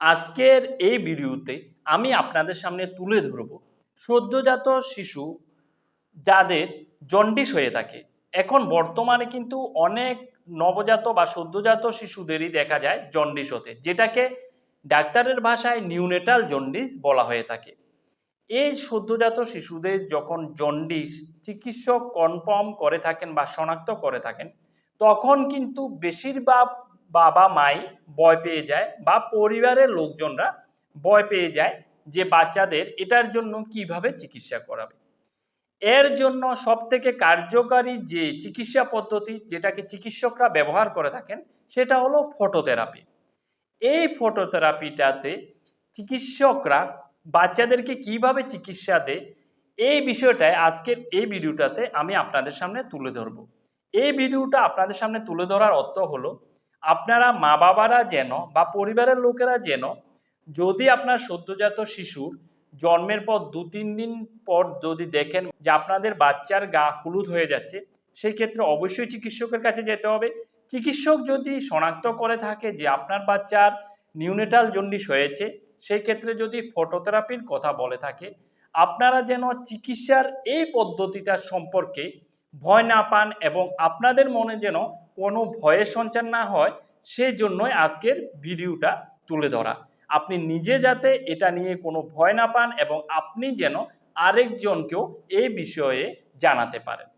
আজকের এই ভিডিওতে আমি আপনাদের সামনে তুলে ধরব সদ্যজাত শিশু যাদের জন্ডিস হয়ে থাকে। এখন বর্তমানে কিন্তু অনেক নবজাত বা সদ্যজাত শিশুদেরই দেখা যায় জন্ডিস হতে, যেটাকে ডাক্তারের ভাষায় নিউনেটাল জন্ডিস বলা হয়ে থাকে। এই সদ্যজাত শিশুদের যখন জন্ডিস চিকিৎসক কনফার্ম করে থাকেন বা শনাক্ত করে থাকেন, তখন কিন্তু বেশিরভাগ বাবা, মাই ভয় পেয়ে যায় বা পরিবারের লোকজনরা ভয় পেয়ে যায় যে বাচ্চাদের এটার জন্য কীভাবে চিকিৎসা করাবে। এর জন্য সব থেকে কার্যকারী যে চিকিৎসা পদ্ধতি যেটাকে চিকিৎসকরা ব্যবহার করে থাকেন, সেটা হলো ফটোথেরাপি। এই ফটোথেরাপিটাতে চিকিৎসকরা বাচ্চাদেরকে কীভাবে চিকিৎসা দেয়, এই বিষয়টায় আজকের এই ভিডিওটাতে আমি আপনাদের সামনে তুলে ধরব। এই ভিডিওটা আপনাদের সামনে তুলে ধরার অর্থ হলো আপনারা মা বাবারা যেন বা পরিবারের লোকেরা যেন যদি আপনার সদ্যজাত শিশুর জন্মের পর দু তিন দিন পর যদি দেখেন যে আপনাদের বাচ্চার গা হলুদ হয়ে যাচ্ছে সেই ক্ষেত্রে অবশ্যই চিকিৎসকের কাছে যেতে হবে। চিকিৎসক যদি শনাক্ত করে থাকে যে আপনার বাচ্চার নিউনেটাল জন্ডিস হয়েছে সেই ক্ষেত্রে যদি ফটোথেরাপির কথা বলে থাকে, আপনারা যেন চিকিৎসার এই পদ্ধতিটা সম্পর্কে ভয় না পান এবং আপনাদের মনে যেন কোনো ভয়ের সঞ্চার না হয় সেই জন্যই আজকের ভিডিওটা তুলে ধরা। আপনি নিজে যাতে এটা নিয়ে কোনো ভয় না পান এবং আপনি যেন আরেকজনকেও এই বিষয়ে জানাতে পারেন।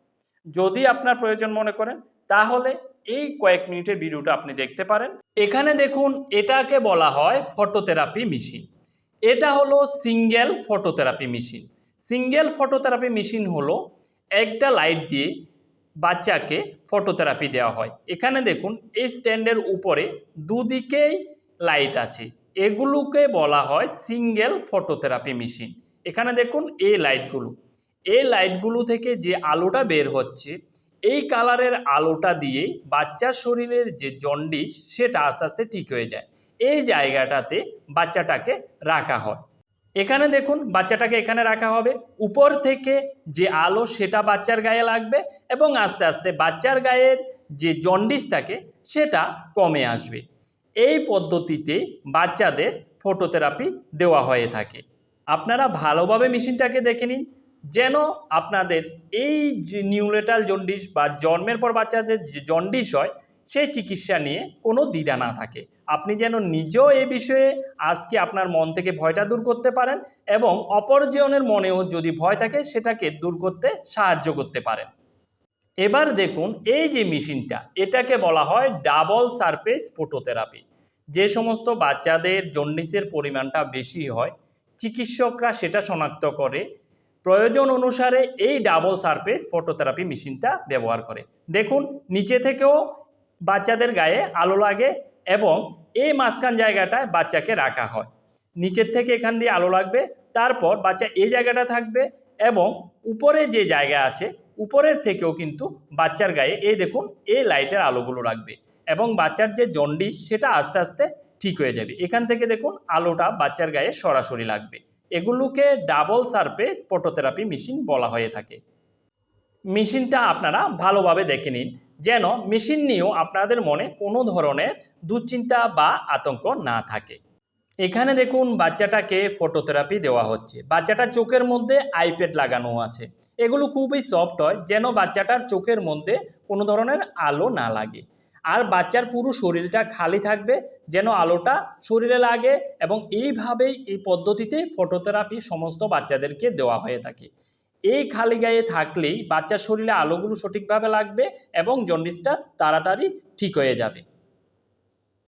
যদি আপনার প্রয়োজন মনে করেন, তাহলে এই কয়েক মিনিটের ভিডিওটা আপনি দেখতে পারেন। এখানে দেখুন, এটাকে বলা হয় ফটোথেরাপি মেশিন। এটা হলো single phototherapy machine. Single phototherapy machine হলো একটা লাইট দিয়ে বাচ্চাকে ফটোথেরাপি দেওয়া হয়। এখানে দেখুন, এই স্ট্যান্ডের উপরে দুদিকেই লাইট আছে। এগুলোকে বলা হয় সিঙ্গেল ফটোথেরাপি মেশিন এখানে দেখুন, এই লাইটগুলো এই লাইটগুলো থেকে যে আলোটা বের হচ্ছে, এই কালারের আলোটা দিয়ে বাচ্চার শরীরের যে জন্ডিস সেটা আস্তে আস্তে ঠিক হয়ে যায়। এই জায়গাটাতে বাচ্চাটাকে রাখা হয়। এখানে দেখুন, বাচ্চাটাকে এখানে রাখা হবে। উপর থেকে যে আলো, সেটা বাচ্চার গায়ে লাগবে এবং আস্তে আস্তে বাচ্চার গায়ের যে জন্ডিস থাকে, সেটা কমে আসবে। এই পদ্ধতিতে বাচ্চাদের ফটোথেরাপি দেওয়া হয়ে থাকে। আপনারা ভালোভাবে মেশিনটাকে দেখে নিন, যেন আপনাদের এই নিউলেটাল জন্ডিস বা জন্মের পর বাচ্চাদের যে জন্ডিস হয় সেই চিকিৎসা নিয়ে কোনো দ্বিধা না থাকে। আপনি যেন নিজেও এ বিষয়ে আজকে আপনার মন থেকে ভয়টা দূর করতে পারেন এবং অপরজনের মনেও যদি ভয় থাকে সেটাকে দূর করতে সাহায্য করতে পারেন। এবার দেখুন এই যে মেশিনটা, এটাকে বলা হয় ডাবল সারফেস ফোটোথেরাপি। যে সমস্ত বাচ্চাদের জন্ডিসের পরিমাণটা বেশি হয়, চিকিৎসকরা সেটা শনাক্ত করে, প্রয়োজন অনুসারে এই ডাবল সারফেস ফটোথেরাপি মেশিনটা ব্যবহার করে। দেখুন, নিচে থেকেও বাচ্চাদের গায়ে আলো লাগে এবং এই মাঝখান জায়গাটায় বাচ্চাকে রাখা হয়। নিচের থেকে এখান দিয়ে আলো লাগবে, তারপর বাচ্চা এই জায়গাটা থাকবে এবং উপরে যে জায়গা আছে, উপরের থেকেও কিন্তু বাচ্চার গায়ে এই দেখুন, এই লাইটের আলোগুলো রাখবে এবং বাচ্চার যে জন্ডিস সেটা আস্তে আস্তে ঠিক হয়ে যাবে। এখান থেকে দেখুন, আলোটা বাচ্চার গায়ে সরাসরি লাগবে। এগুলোকে ডাবল সারফেস ফটোথেরাপি মেশিন বলা হয়ে থাকে। মেশিনটা আপনারা ভালোভাবে দেখে নিন। যেন মেশিন নিয়েও আপনাদের মনে কোনো ধরনের দুশ্চিন্তা বা আতঙ্ক না থাকে। এখানে দেখুন, বাচ্চাটাকে ফটোথেরাপি দেওয়া হচ্ছে। বাচ্চাটার চোখের মধ্যে আইপ্যাড লাগানো আছে। এগুলো খুবই সফট হয়, যেন বাচ্চাটার চোখের মধ্যে কোনো ধরনের আলো না লাগে। আর বাচ্চার পুরো শরীরটা খালি থাকবে, যেন আলোটা শরীরে লাগে এবং এইভাবেই এই পদ্ধতিতে ফটোথেরাপি সমস্ত বাচ্চাদেরকে দেওয়া হয়ে থাকে। এই খালি গায়ে থাকলেই বাচ্চার শরীরে আলোগুলো সঠিকভাবে লাগবে এবং জন্ডিসটা তাড়াতাড়ি ঠিক হয়ে যাবে।